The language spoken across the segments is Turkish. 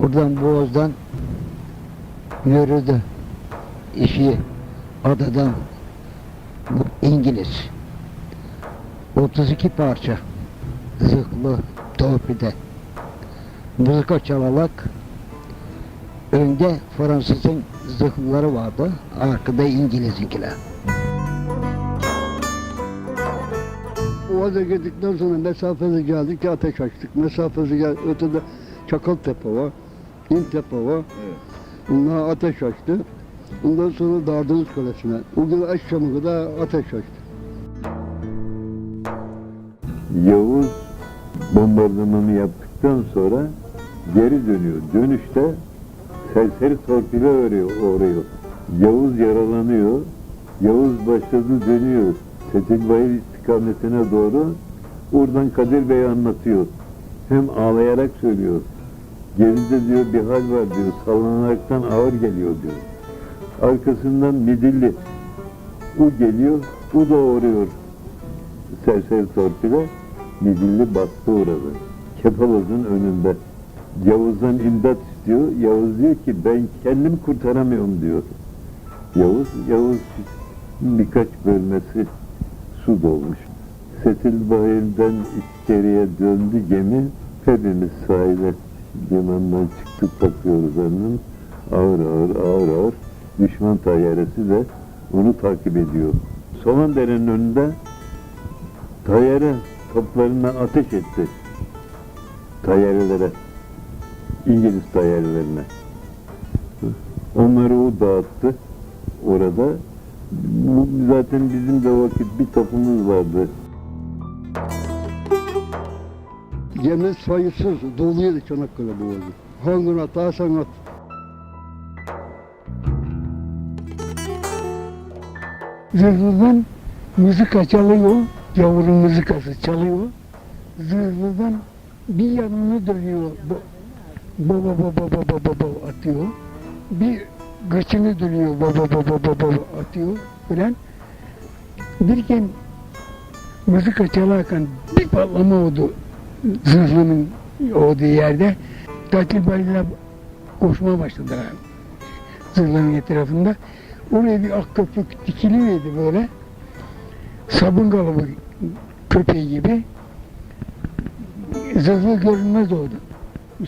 Oradan Boğaz'dan yürüdü. İşi adadan bu İngiliz. 32 parça zırhlı torpide mızıka çalarak önde Fransız'ın zırhlıları vardı arkada İngiliz'inkiler. Boğaz'a girdikten sonra mesafesi geldik ateş açtık. Mesafesi gel ötede Çakaltepe var, İntepe var. Bunlar ateş açtı. Ondan sonra Dardınız Kalesi'ne. O gün akşama kadar ateş açtı. Yavuz bombardımanı yaptıktan sonra geri dönüyor. Dönüşte serseri torpile uğruyor. Yavuz yaralanıyor. Yavuz başladı dönüyor. Tetikbayır istikametine doğru. Oradan Kadir Bey anlatıyor. Hem ağlayarak söylüyor. Geride diyor bir hal var diyor. Sallanaraktan ağır geliyor diyor. Arkasından Midilli. O geliyor. O da uğruyor serseri torpile Midilli bastı uğradı. Kepaloz'un önünde. Yavuz'dan imdat istiyor. Yavuz diyor ki ben kendim kurtaramıyorum diyor. Yavuz, Yavuz birkaç bölmesi su dolmuş. Setilbahir'den içeriye döndü gemi. Hepimiz sahile limandan çıktık bakıyoruz annem. Ağır ağır ağır ağır düşman tayyaresi de onu takip ediyor. Somandere'nin önünde tayyare toplarına ateş etti. Tayyarelere. İngiliz tayyarelerine. Onları o dağıttı orada. Zaten bizim de vakit bir topumuz vardı. Gemi sayısız doluydu Çanakkale Boğazı. Hangın atarsan at. Zırhlı'dan müzika çalıyor, gavurun müzikası çalıyor. Zırhlı'dan bir yanını dönüyor, baba baba baba baba atıyor. Bir gıçını dönüyor, baba baba baba atıyor filan. Birken müzika çalarken bir patlama oldu zırhlının olduğu yerde. Katil bayılar koşmaya başladılar zırhların etrafında. Oraya bir ak köpük dikiliverdi böyle. Sabun kalıbı köpeği gibi. Zırhlı görünmez oldu.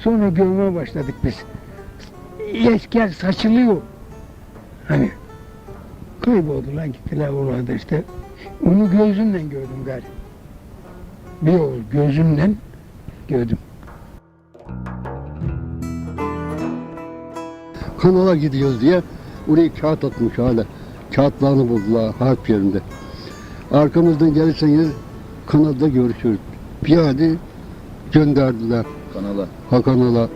Sonra görmeye başladık biz. Esker saçılıyor. Hani kayboldular gittiler oralarda işte. Onu gözümle gördüm gari. Bir o gözümle gördüm. Kanala gidiyoruz diye oraya kağıt atmış hala. Kağıtlarını buldular harp yerinde. Arkamızdan gelirseniz kanalda görüşürüz. Piyade gönderdiler Kanala. Hakanala.